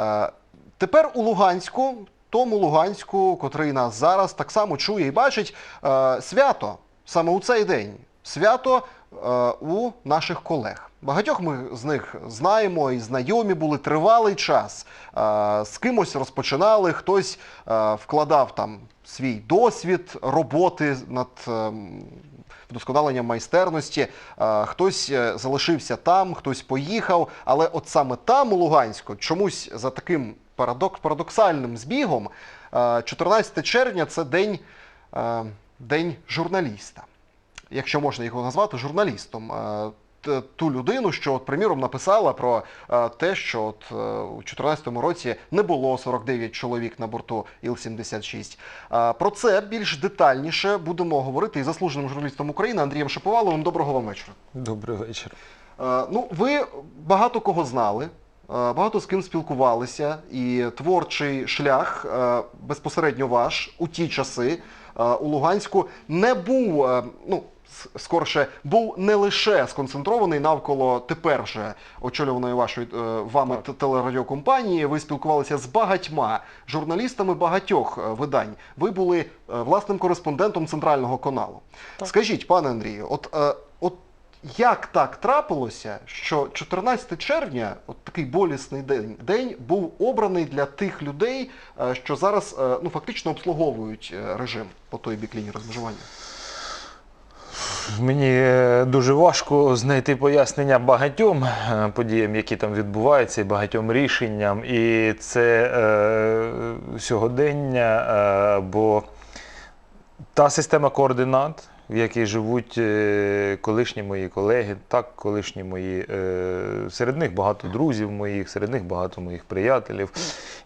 Е, Тепер у Луганську, тому Луганську, котрий нас зараз так само чує і бачить, е, свято саме у цей день. Свято е, у наших колег. Багатьох ми з них знаємо і знайомі були тривалий час. З кимось розпочинали, хтось вкладав там свій досвід роботи над вдосконаленням майстерності. Е, Хтось е, залишився там, хтось поїхав. Але от саме там, у Луганську, чомусь за таким парадок, парадоксальним збігом, е, 14 червня це день, е, день журналіста. Якщо можна його назвати журналістом. Е, Ту людину, що, от, приміром, написала про е, те, що от, е, у 2014 році не було 49 чоловік на борту Іл-76. Е, Про це більш детальніше будемо говорити із заслуженим журналістом України Андрієм Шаповаловим. Доброго вам вечора. Добрий вечір. Е, Ну, ви багато кого знали, е, багато з ким спілкувалися, і творчий шлях е, безпосередньо ваш у ті часи у Луганську не був. Ну, скорше, був не лише сконцентрований навколо тепер же очолюваної вашої е, вами т- телерадіокомпанії. Ви спілкувалися з багатьма журналістами багатьох е, видань. Ви були е, власним кореспондентом центрального каналу. Скажіть, пане Андрію, от, от як так трапилося, що 14 червня, от такий болісний день, день був обраний для тих людей, що зараз ну, фактично обслуговують режим по той бік лінії розмежування? Mені е, дуже важко знайти пояснення багатьом е, подіям, які там відбуваються, і багатьом рішенням. І це е, сьогодення, е, бо та система координат, в якій живуть е, колишні мої колеги, так, колишні мої, е, серед них багато друзів моїх, серед них багато моїх приятелів,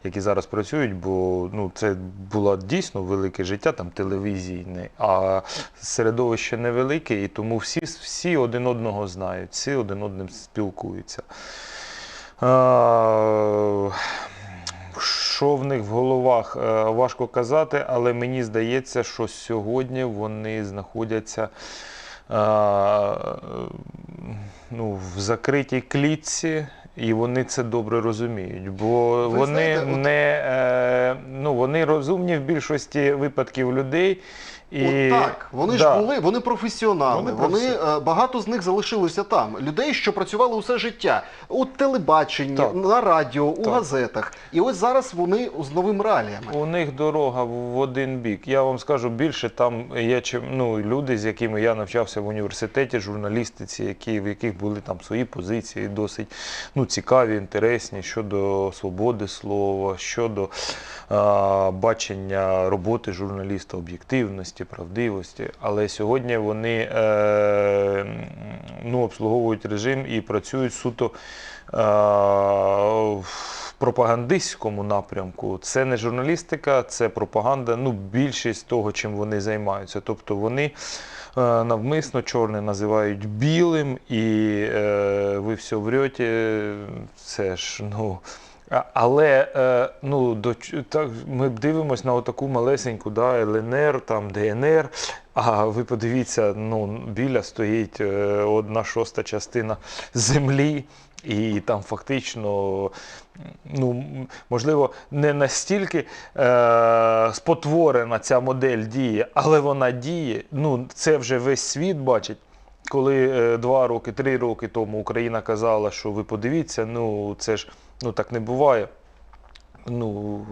які зараз працюють, бо ну, це було дійсно велике життя, там телевізійне, а середовище невелике, і тому всі, всі один одного знають, всі один одним спілкуються. Що в них в головах е, важко казати, але мені здається, що сьогодні вони знаходяться е, ну, в закритій клітці. І вони це добре розуміють, бо Ви вони знаєте, не е, ну вони розумні в більшості випадків людей. І, От так, вони Да. ж були, вони професіонали. Вони Вони, е, багато з них залишилися там. Людей, що працювали усе життя у телебаченні, Так. на радіо, у Так. газетах. І ось зараз вони з новими реаліями. У них дорога в один бік. Я вам скажу більше, там є чим ну, люди, з якими я навчався в університеті, журналістиці, які, в яких були там свої позиції досить ну, цікаві, інтересні щодо свободи слова, щодо бачення роботи журналіста, об'єктивності, правдивості. Але сьогодні вони е, ну, обслуговують режим і працюють суто е, в пропагандистському напрямку. Це не журналістика, це пропаганда. Ну, більшість того, чим вони займаються. Тобто вони е, навмисно чорне називають білим, і е, ви все врете. Це ж ну. Але е, ну, до, так, ми дивимося на таку малесеньку да, ЛНР, там, ДНР, а ви подивіться, ну, біля стоїть е, одна шоста частина землі, і там фактично, ну, можливо, не настільки е, спотворена ця модель діє, але вона діє. Ну, це вже весь світ бачить. Коли е, два роки, три роки тому Україна казала, що ви подивіться, ну це ж ну так не буває. Ну,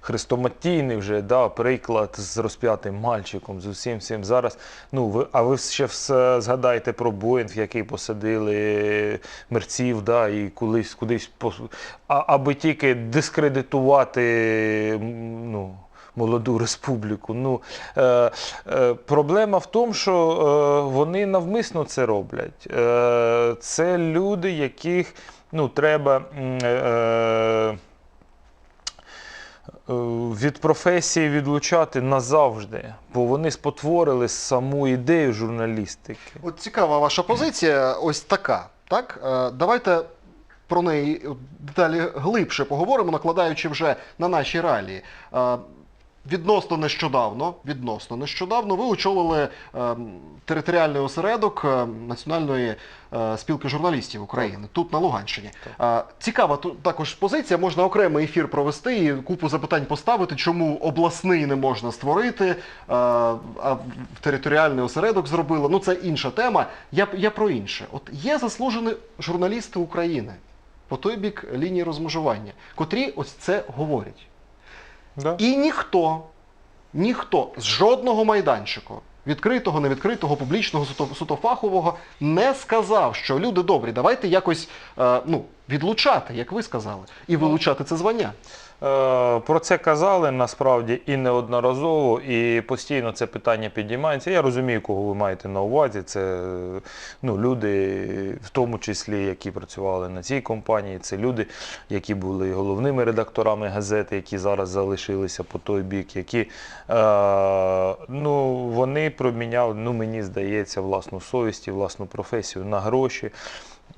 хрестоматійний вже да, приклад з розп'ятим мальчиком, з усім всім зараз. Ну, ви, а ви ще все згадайте про Боїнг, який посадили мерців, да, і кудись пос- а, аби тільки дискредитувати ну, молоду республіку. Ну, е, е, проблема в тому, що е, вони навмисно це роблять. Е, це люди, яких ну, треба. Е, е, від професії відлучати назавжди, бо вони спотворили саму ідею журналістики. От цікава ваша позиція, ось така. Так, Е, давайте про неї деталі глибше поговоримо, накладаючи вже на наші реалії. Е, відносно нещодавно, відносно нещодавно ви очолили ем, територіальний осередок е, Національної е, спілки журналістів України тут на Луганщині. Е, цікава тут також позиція. Можна окремий ефір провести і купу запитань поставити, чому обласний не можна створити, е, а територіальний осередок зробили. Ну це інша тема. Я, я про інше. От є заслужені журналісти України по той бік лінії розмежування, котрі ось це говорять. Да? І ніхто, ніхто з жодного майданчику, відкритого, невідкритого, публічного, сутофахового, не сказав, що люди добрі, давайте якось е, ну, відлучати, як ви сказали, і вилучати це звання. Е, Про це казали насправді і неодноразово, і постійно це питання підіймається. Я розумію, кого ви маєте на увазі. Це ну, люди, в тому числі, які працювали на цій компанії, це люди, які були головними редакторами газети, які зараз залишилися по той бік, які е, ну, вони проміняли, ну мені здається, власну совість і власну професію на гроші.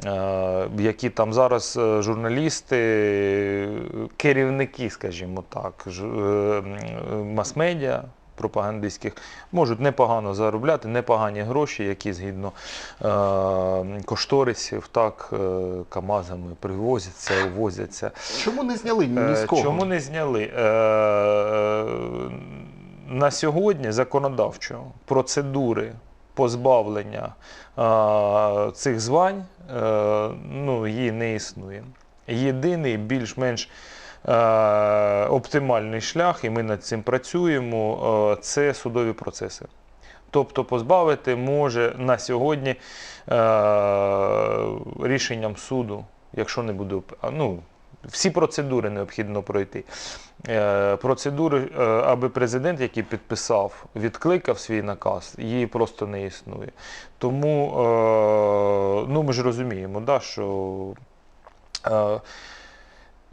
Е, які там зараз е, журналісти, керівники, скажімо так, е, мас-медіа пропагандистських можуть непогано заробляти, непогані гроші, які згідно е, кошторисів, так, е, КАМАЗами привозяться, увозяться. Чому не зняли ні, з кого? Чому не зняли? Е, е, На сьогодні законодавчо процедури позбавлення е, цих звань е, ну, її не існує. Єдиний більш-менш е, оптимальний шлях, і ми над цим працюємо, е, це судові процеси. Тобто позбавити може на сьогодні е, рішенням суду, якщо не буде ну, всі процедури необхідно пройти. Е, процедури, е, аби президент, який підписав, відкликав свій наказ, її просто не існує. Тому е, ну, ми ж розуміємо, да, що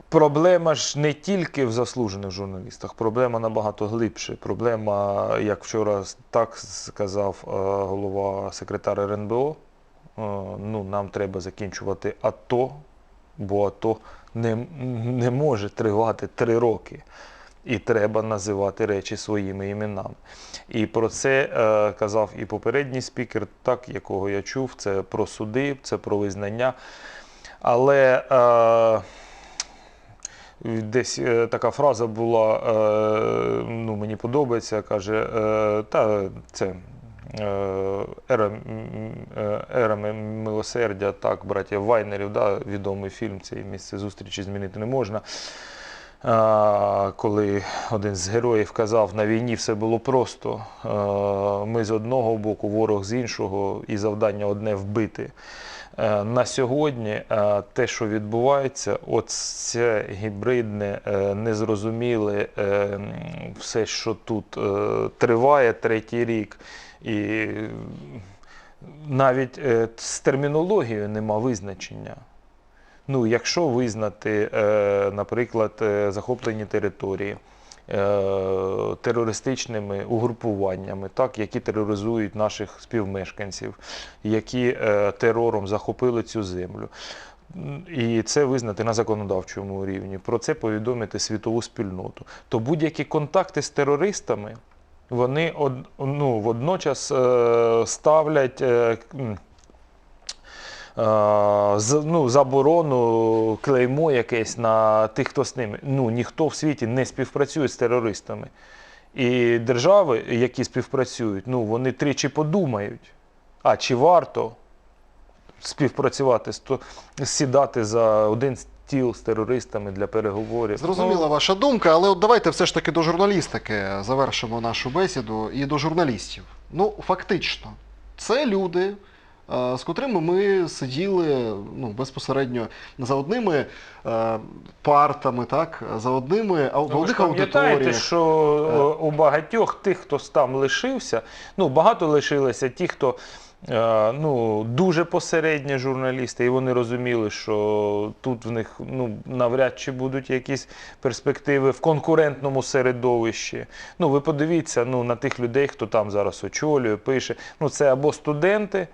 Проблема ж не тільки в заслужених журналістах, проблема набагато глибше. Проблема, як вчора так сказав голова секретар РНБО, ну, нам треба закінчувати АТО, бо АТО не, не може тривати три роки. І треба називати речі своїми іменами. І про це е, казав і попередній спікер, так, якого я чув, це про суди, це про визнання. Але е, Десь е, така фраза була, е, ну мені подобається, каже, е, та це ера, е, ера милосердя, так, братів Вайнерів, да, відомий фільм, цей місце зустрічі змінити не можна. Коли один з героїв казав, на війні все було просто. Е, Ми з одного боку, ворог з іншого, і завдання одне вбити. Е, На сьогодні е, те, що відбувається, це гібридне, е, незрозуміле, е, все, що тут е, триває третій рік, і навіть е, з територією нема визначення. Ну, якщо визнати, е, наприклад, е, захоплені території терористичними угрупуваннями, так, які тероризують наших співмешканців, які терором захопили цю землю. І це визнати на законодавчому рівні, про це повідомити світову спільноту. То будь-які контакти з терористами вони од, ну, водночас е, ставлять. Е, е, ну, заборону, клеймо якесь на тих, хто з ними. Ну, ніхто в світі не співпрацює з терористами. І держави, які співпрацюють, ну, вони тричі подумають, а чи варто співпрацювати, сідати за один стіл з терористами для переговорів. Зрозуміла ваша думка, але от давайте все ж таки до журналістики завершимо нашу бесіду і до журналістів. Ну, фактично, це люди, е, з котрими ми сиділи ну, безпосередньо за одними е, партами, так, за одними Ну, ви ж пам'ятаєте, аудиторіях. що е, у багатьох тих, хто там лишився, ну багато лишилося ті, хто е, ну, дуже посередні журналісти, і вони розуміли, що тут в них ну, навряд чи будуть якісь перспективи в конкурентному середовищі. Ну, ви подивіться ну, на тих людей, хто там зараз очолює, пише. Ну, це або студенти.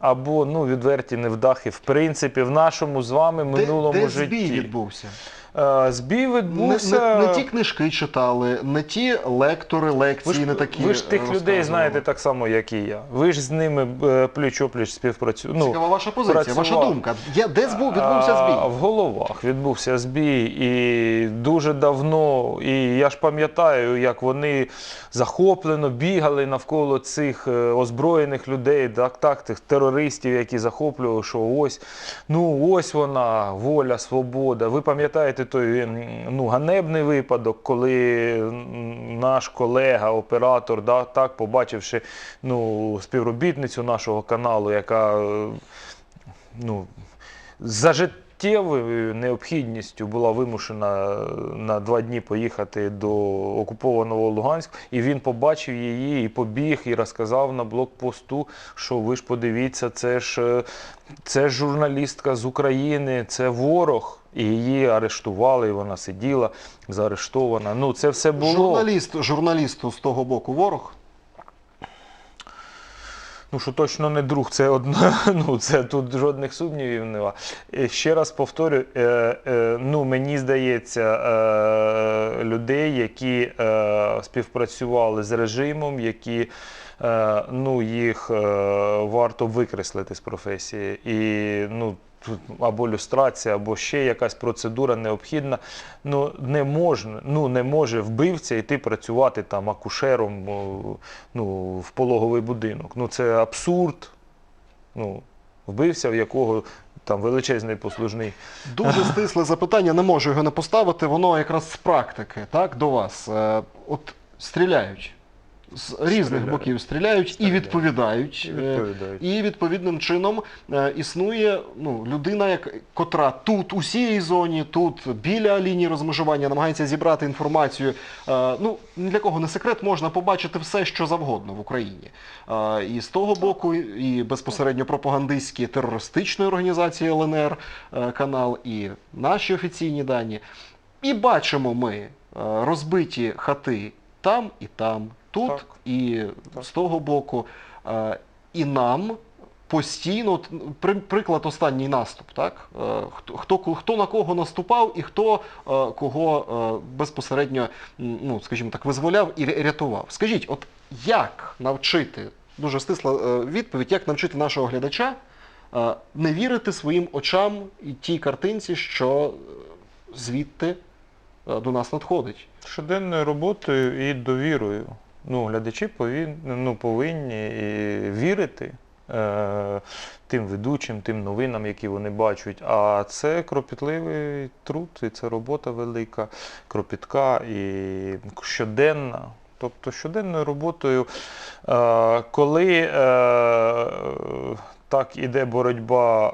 Або ну відверті невдахи, в принципі, в нашому з вами Де, минулому де житті. збій відбувся? Е, Збій Не, відбувся. не, не ті книжки читали, не ті лектори, лекції, Ви ж, не такі. ви ж тих людей знаєте так само, як і я. Ви ж з ними е, пліч-опліч співпрацюєте. Цікава ваша позиція, ваша думка. Я, де збув, відбувся А, збій? В головах відбувся збій, і дуже давно. І я ж пам'ятаю, як вони захоплено бігали навколо цих е, озброєних людей, так, так, тих терористів, які захоплювали, що ось, ну ось вона, воля, свобода. Ви пам'ятаєте той ну, ганебний випадок, коли наш колега, оператор, да, так, побачивши ну, співробітницю нашого каналу, яка е, ну, за життєвою необхідністю була вимушена на два дні поїхати до окупованого Луганську, і він побачив її і побіг, і розказав на блокпосту, що ви ж подивіться, це ж, е, це журналістка з України, це ворог. І її арештували, і вона сиділа заарештована. Ну, це все було. Журналіст, журналісту з того боку ворог. Ну, що точно не друг, це одно, ну, це тут жодних сумнівів нема. Е, Ще раз повторю, е, е, ну, мені здається, е, людей, які е, співпрацювали з режимом, які е, ну, їх е, варто викреслити з професії. І, ну, або люстрація, або ще якась процедура необхідна. Ну, не можна, ну, не може вбивця йти працювати там акушером ну, в пологовий будинок. Ну, це абсурд. Ну, вбивця, в якого там величезний послужний. Дуже стисле запитання, не можу його не поставити. Воно якраз з практики, так, до вас. Е, От стріляють. З різних боків стріляють і відповідають. І Е, відповідають. І відповідним чином е, існує ну, людина, як, котра тут у сірій зоні, тут біля лінії розмежування, намагається зібрати інформацію. Е, ну, ні для кого не секрет, можна побачити все, що завгодно в Україні. І з того боку, і безпосередньо пропагандистські терористичної організації ЛНР канал, і наші офіційні дані. І бачимо ми розбиті хати там і там, тут Так. і Так. з того боку. Е, І нам постійно, от, при- приклад останній наступ, так? Е, Хто, хто, хто на кого наступав і хто е, кого е, безпосередньо, ну, скажімо так, визволяв і рятував. Скажіть, от як навчити, дуже стисла е, відповідь, як навчити нашого глядача е, не вірити своїм очам і тій картинці, що звідти до нас надходить? Щоденною роботою і довірою. Ну, глядачі повинні, ну, повинні вірити е, тим ведучим, тим новинам, які вони бачать. А це кропітливий труд, і це робота велика, кропітка і щоденна. Тобто щоденною роботою, е, коли е, так іде боротьба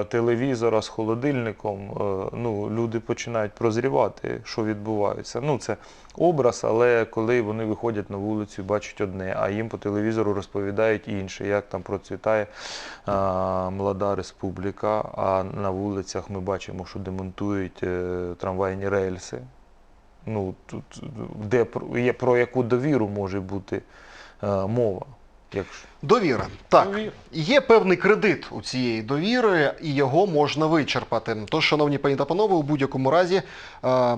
е, телевізора з холодильником, е, ну, люди починають прозрівати, що відбувається. Ну, це образ, але коли вони виходять на вулицю і бачать одне, а їм по телевізору розповідають інше, як там процвітає е, молода республіка, а на вулицях ми бачимо, що демонтують е, трамвайні рельси. Ну, тут, де, про- є, про яку довіру може бути е, мова? Якщо... Довіра. Так. Довіра. Є певний кредит у цієї довіри, і його можна вичерпати. Тож, шановні пані та панове, у будь-якому разі е,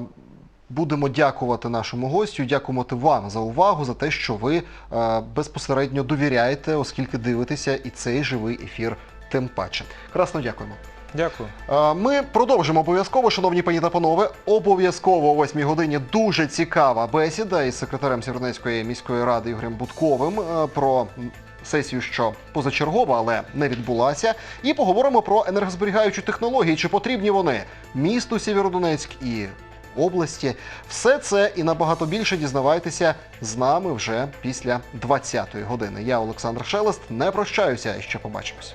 будемо дякувати нашому гостю, дякувати вам за увагу, за те, що ви е, безпосередньо довіряєте, оскільки дивитеся і цей живий ефір тим паче. Красно дякуємо. Дякую. Е, Ми продовжимо обов'язково, шановні пані та панове. Обов'язково о 8 годині дуже цікава бесіда із секретарем Сєвєродонецької міської ради Ігорем Будковим е, про сесію, що позачергова, але не відбулася. І поговоримо про енергозберігаючі технології, чи потрібні вони місту Сєвєродонецьк і області. Все це і набагато більше дізнавайтеся з нами вже після 20-ї години. Я Олександр Шелест. Не прощаюся і ще побачимось.